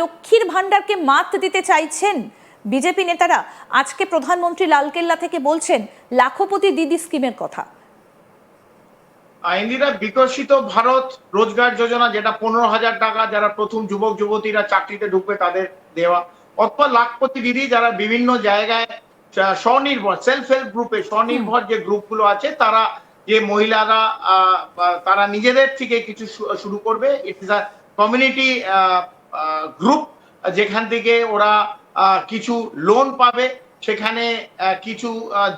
লক্ষ্মীর ভাণ্ডারকে মাত দিতে চাইছেন বিজেপি নেতারা। আজকে প্রধানমন্ত্রী লালকেল্লা থেকে বলছেন, লাখপতি দিদি স্কিমের কথা। ইন্দিরা বিকশিত ভারত রোজগার যোজনা, যেটা পনেরো হাজার টাকা যারা প্রথম যুবক, যুবতীরা চাকরিতে ঢুকবে তাদের দেওয়া। অথবা লাখপতি দিদি যারা বিভিন্ন জায়গায় স্বনির্ভর সেলফ হেল্প গ্রুপে স্বনির্ভর যে গ্রুপগুলো আছে, তারা যে মহিলারা তারা নিজেদের থেকে কিছু শুরু করবে। ইট ইস আ কমিউনিটি গ্রুপ যেখান থেকে ওরা কিছু লোন পাবে। সেখানে কিছু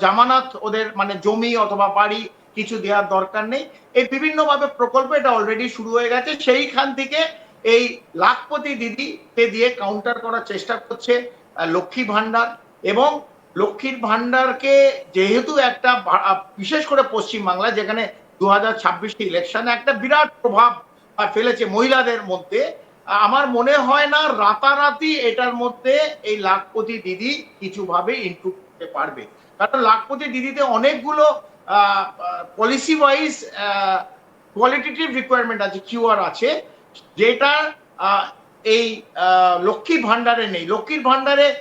জামানত ওদের মানে জমি অথবা বাড়ি কিছু দেওয়ার দরকার নেই। এই বিভিন্নভাবে প্রকল্প এটা অলরেডি শুরু হয়ে গেছে। সেইখান থেকে এই লাখপতি দিদি কে দিয়ে কাউন্টার করার চেষ্টা করছে লক্ষ্মী ভান্ডার এবং লক্ষ্মীর ভান্ডারকে যেহেতু একটা বিশেষ করে পশ্চিমবাংলা, যেখানে দু হাজার ছাব্বিশটি ইলেকশনে একটা বিরাট প্রভাব ফেলেছে মহিলাদের মধ্যে আমার মনে হয় না রাতারাতি এটার মধ্যে এই লাখপতি দিদি কিছুভাবে ইনক্লুড করতে পারবে। কারণ লাখপতি দিদিতে অনেকগুলো পলিসি ওয়াইজ কোয়ালিটেটিভ রিকোয়ারমেন্ট আছে কিউআর আছে, যেটা এই লক্ষ্মীর ভান্ডারে নেই। লক্ষ্মীর ভান্ডারে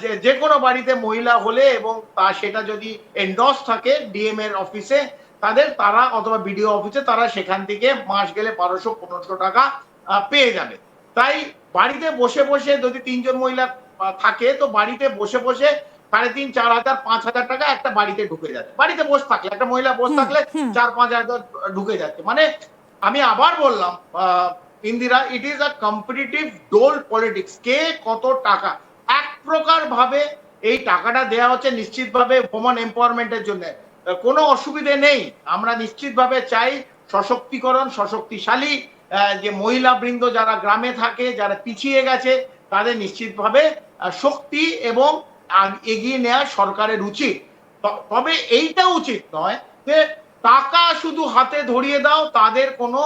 যে- যে কোনো বাড়িতে মহিলা হলে এবং তা, সেটা যদি এন্ডস থাকে ডিএম এর অফিসে তাদের তারা অথবা বিডিও অফিসে তারা সেখান থেকে মাস গেলে বারোশো, পনেরোশো টাকা পেয়ে যাবে। তাই বাড়িতে বসে বসে যদি তিনজন মহিলা থাকে তো বাড়িতে বসে বসে সাড়ে তিন চার হাজার পাঁচ হাজার টাকা একটা বাড়িতে ঢুকে যাচ্ছে। বাড়িতে বসে থাকলে একটা মহিলা বসে থাকলে চার পাঁচ হাজার ঢুকে যাচ্ছে। মানে আমি আবার বললাম Indira it is a competitive dole politics কে কত টাকা? এক প্রকার ভাবে এই টাকাটা দেওয়া হচ্ছে নিশ্চিতভাবে ওমান এম্পাওয়ারমেন্টের জন্য। কোনো অসুবিধে নেই। আমরা নিশ্চিতভাবে চাই সশক্তিকরণ সশক্তিশালী যে মহিলা বৃন্দ যারা গ্রামে থাকে যারা পিছিয়ে গেছে তাদের নিশ্চিতভাবে শক্তি এবং এগিয়ে নেওয়া সরকারের উচিত তবে এইটা উচিত নয় যে টাকা শুধু হাতে ধরিয়ে দাও তাদের কোনো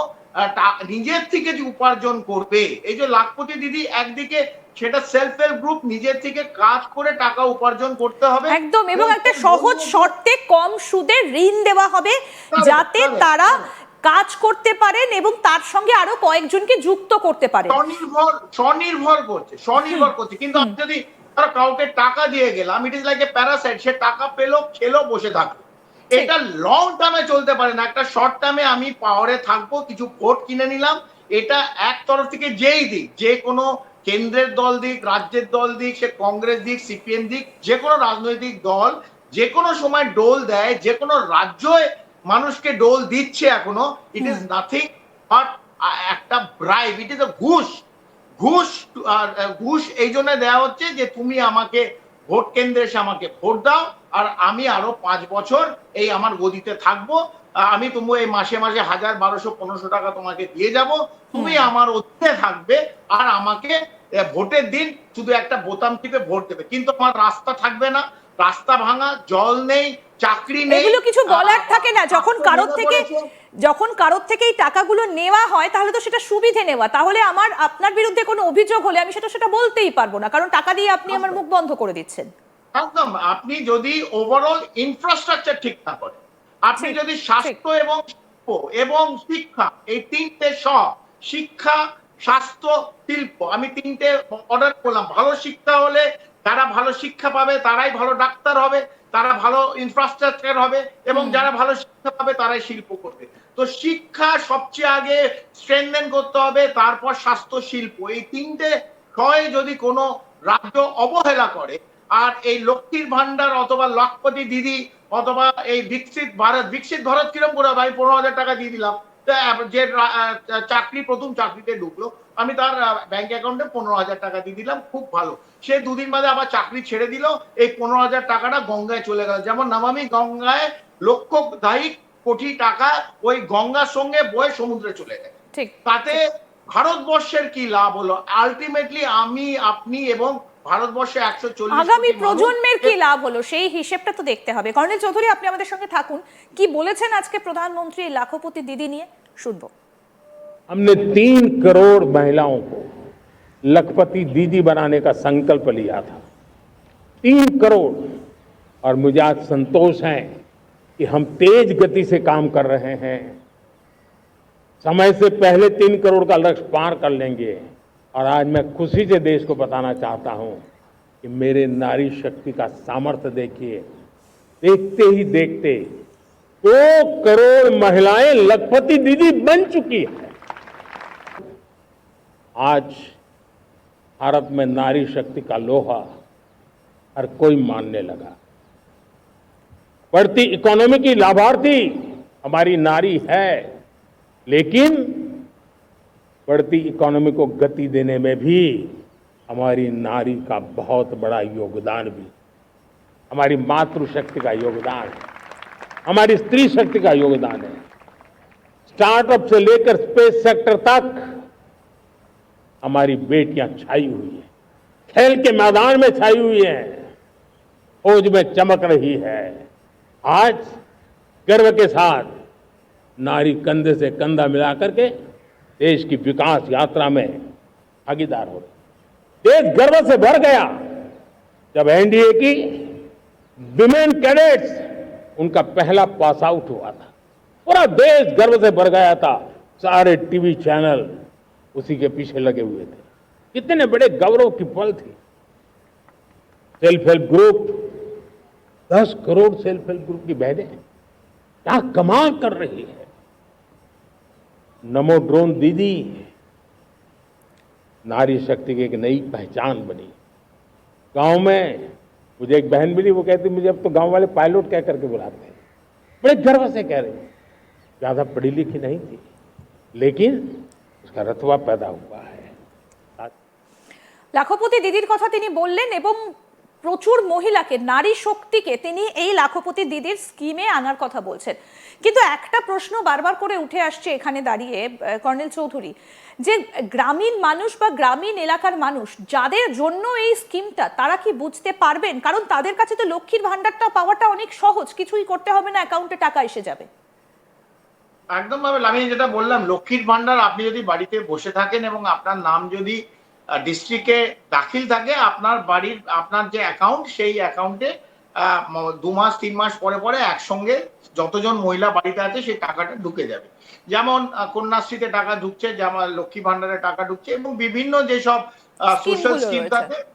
নিজের থেকে যে উপার্জন করবে এই যে লাখপতি দিদি একদিকে সেটা সেলফ হেল্প গ্রুপ নিজের থেকে কাজ করে টাকা উপার্জন করতে হবে একদম এবং একটা সহজ শর্তে কম সুদে ঋণ দেওয়া হবে যাতে তারা। কাজ করতে পারেন এবং তার সঙ্গে আরও কয়েকজনকে যুক্ত করতে পারেন। স্বনির্ভর স্বনির্ভর করছে স্বনির্ভর করছে। কিন্তু যদি কাউকে টাকা দিয়ে গেলাম it is like a parasite সে টাকা পেল খেলো বসে থাকল। এটা লং টার্মে চলতে পারে না। একটা শর্ট টার্মে আমি পাওয়ারে থাকব কিছু ভোট কিনে নিলাম এটা এক তরফ থেকে যেই দিক যে কোনো কেন্দ্রের দল দিক রাজ্যের দল দিক সে কংগ্রেস দিক সিপিএম দিক যে কোনো রাজনৈতিক দল যে কোনো সময় ডোল দেয় যে কোনো রাজ্যে মানুষকে ডোল দিচ্ছে এখনও ইট ইজ নাথিং বাট একটা ব্রাইব ইট ইজ এ ঘুষ। ঘুষ আর ঘুষ এই জন্য দেওয়া হচ্ছে যে তুমি আমাকে ভোট কেন্দ্রে এসে আমাকে ভোট দাও আর আমি আরও পাঁচ বছর এই আমার গদিতে থাকব আমি তুমি এই মাসে মাসে হাজার বারোশো পনেরোশো টাকা তোমাকে দিয়ে যাব তুমি আমার অধীনে থাকবে আর আমাকে ভোটের দিন শুধু একটা বোতাম টিপে ভোট দেবে। কিন্তু আমার রাস্তা থাকবে না রাস্তা ভাঙা জল নেই চাকরি নেই এগুলো কিছু বলার থাকে না যখন কারোর থেকে যখন কারোর থেকে এই টাকাগুলো নেওয়া হয় তাহলে তো সেটা সুবিধে নেওয়া তাহলে আমার আপনার বিরুদ্ধে কোনো অভিযোগ হলে আমি সেটা সেটা বলতেই পারব না কারণ টাকা দিয়ে আপনি আমার মুখ বন্ধ করে দিচ্ছেন একদম আপনি যদি ওভারঅল ইনফ্রাস্ট্রাকচার ঠিক না করেন আপনি যদি স্বাস্থ্য এবং শিল্প এবং শিক্ষা এই তিনটে স শিক্ষা স্বাস্থ্য শিল্প আমি তিনটে অর্ডার করলাম ভালো শিক্ষা হলে যারা ভালো শিক্ষা পাবে তারাই ভালো ডাক্তার হবে তারা ভালো ইনফ্রাস্ট্রাকচার হবে এবং যারা ভালো শিক্ষা পাবে তারাই শিল্প করবে। তো শিক্ষা সবচেয়ে আগে স্ট্রেনদেন করতে হবে তারপর স্বাস্থ্য শিল্প। এই তিনটে ক্ষয় যদি কোনো রাজ্য অবহেলা করে আর এই লক্ষ্মীর ভান্ডার অথবা লক্ষপতি দিদি অথবা এই বিকশিত ভারত বিকশিত ভারত কিরম করে হবে? আমি পনেরো হাজার টাকা দিয়ে দিলাম। যে চাকরি প্রথম চাকরিতে ঢুকলো আমি তার ব্যাংক অ্যাকাউন্টে পনেরো হাজার টাকা দিয়ে দিলাম খুব ভালো। সে দুদিন বাদে আবার চাকরি ছেড়ে দিল এই পনেরো হাজার টাকাটা গঙ্গায় চলে গেল। যেমন নামামি গঙ্গায় লক্ষ দায়িক কোটি টাকা ওই গঙ্গার সঙ্গে বয়ে সমুদ্রে চলে ঠিক। তাতে ভারতবর্ষের কি লাভ হলো? আলটিমেটলি আমি আপনি এবং ভারতবর্ষে একশো চল্লিশ আগামী প্রজন্মের কি লাভ হলো সেই হিসেবটা তো দেখতে হবে কর্নেল চৌধুরী আপনি আমাদের সঙ্গে থাকুন কি বলেছেন আজকে প্রধানমন্ত্রী এই লাখপতি দিদি নিয়ে শুনবো हमने तीन करोड़ महिलाओं को लखपति दीदी बनाने का संकल्प लिया था तीन करोड़ और मुझे आज संतोष है कि हम तेज गति से काम कर रहे हैं समय से पहले तीन करोड़ का लक्ष्य पार कर लेंगे और आज मैं खुशी से देश को बताना चाहता हूँ कि मेरे नारी शक्ति का सामर्थ्य देखिए। देखते ही देखते दो करोड़ महिलाएँ लखपति दीदी बन चुकी है। आज भारत में नारी शक्ति का लोहा हर कोई मानने लगा। बढ़ती इकोनॉमी की लाभार्थी हमारी नारी है, लेकिन बढ़ती इकोनॉमी को गति देने में भी हमारी नारी का बहुत बड़ा योगदान भी हमारी मातृशक्ति का योगदान है। हमारी स्त्री शक्ति का योगदान है। स्टार्टअप से लेकर स्पेस सेक्टर तक हमारी बेटियाँ छाई हुई है। खेल के मैदान में छाई हुई है। फौज में चमक रही है। आज गर्व के साथ नारी कंधे से कंधा मिला करके देश की विकास यात्रा में भागीदार हो रही। देश गर्व से भर गया जब एनडीए की विमेन कैडेट्स उनका पहला पास आउट हुआ था। पूरा देश गर्व से भर गया था। सारे टीवी चैनल उसी के पीछे लगे हुए थे। कितने बड़े गौरव की पल थी। सेल्फ हेल्प ग्रुप, दस करोड़ सेल्फ हेल्प ग्रुप की बहनें, क्या कमाल कर रही है। नमो ड्रोन दीदी। नारी शक्ति की एक नई पहचान बनी। गाँव में मुझे एक बहन मिली, वो कहती, मुझे अब तो गाँव वाले पायलट कह करके बुलाते हैं। बड़े गर्व से कह रहे ज़्यादा पढ़ी लिखी नहीं थी, लेकिन उसका रथवा पैदा हुआ है। लाखोपति दीदी कथा बोलें প্রচুর মহিলাকে, নারী শক্তিকে তিনি এই লাখপতি দিদির স্কিমে আনার কথা বলছেন। কিন্তু একটা প্রশ্ন বারবার করে উঠে আসছে এখানে দাঁড়িয়ে কর্নেল চৌধুরী, যে গ্রামীণ মানুষ বা গ্রামীণ এলাকার মানুষ, যাদের জন্য এই স্কিমটা, তারা কি বুঝতে পারবেন? কারণ তাদের কাছে তো লক্ষ্মীর ভান্ডারটা পাওয়াটা অনেক সহজ, কিছুই করতে হবে না, অ্যাকাউন্টে টাকা এসে যাবে। একদম ভাবে আমি যেটা বললাম, লক্ষ্মীর ভান্ডার আপনি যদি বাড়িতে বসে থাকেন এবং আপনার নাম যদি ডিস্ট্রিক্টে দাখিল থাকে আপনার বাড়ির আপনার যে অ্যাকাউন্ট সেই অ্যাকাউন্টে দু মাস তিন মাস পরে পরে একসঙ্গে যতজন মহিলা বাড়িতে আছে সেই টাকাটা ঢুকে যাবে। যেমন কন্যাশ্রীতে টাকা ঢুকছে যেমন লক্ষ্মী ভান্ডারে টাকা ঢুকছে এবং বিভিন্ন যেসব সোশ্যাল স্কিম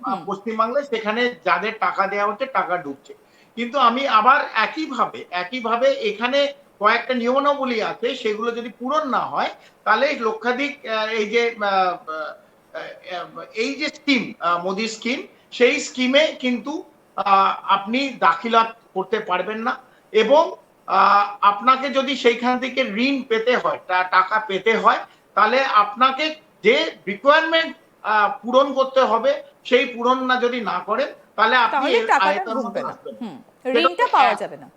আহ, পশ্চিমবাংলায় সেখানে যাদের টাকা দেওয়া হচ্ছে টাকা ঢুকছে। কিন্তু আমি আবার একইভাবে একইভাবে এখানে কয়েকটা নিয়মাবলী আছে সেগুলো যদি পূরণ না হয় তাহলে লক্ষাধিক এই যে এই যে স্কিম মোদি স্কিম সেই স্কিমে কিন্তু আপনি দাখিলাত করতে পারবেন না এবং আপনাকে যদি সেইখান থেকে ঋণ পেতে হয় টাকা পেতে হয় তাহলে আপনাকে যে রিকোয়ারমেন্ট পূরণ করতে হবে সেই পূরণ না যদি না করেন তাহলে আপনি ঋণটা পাওয়া যাবে না।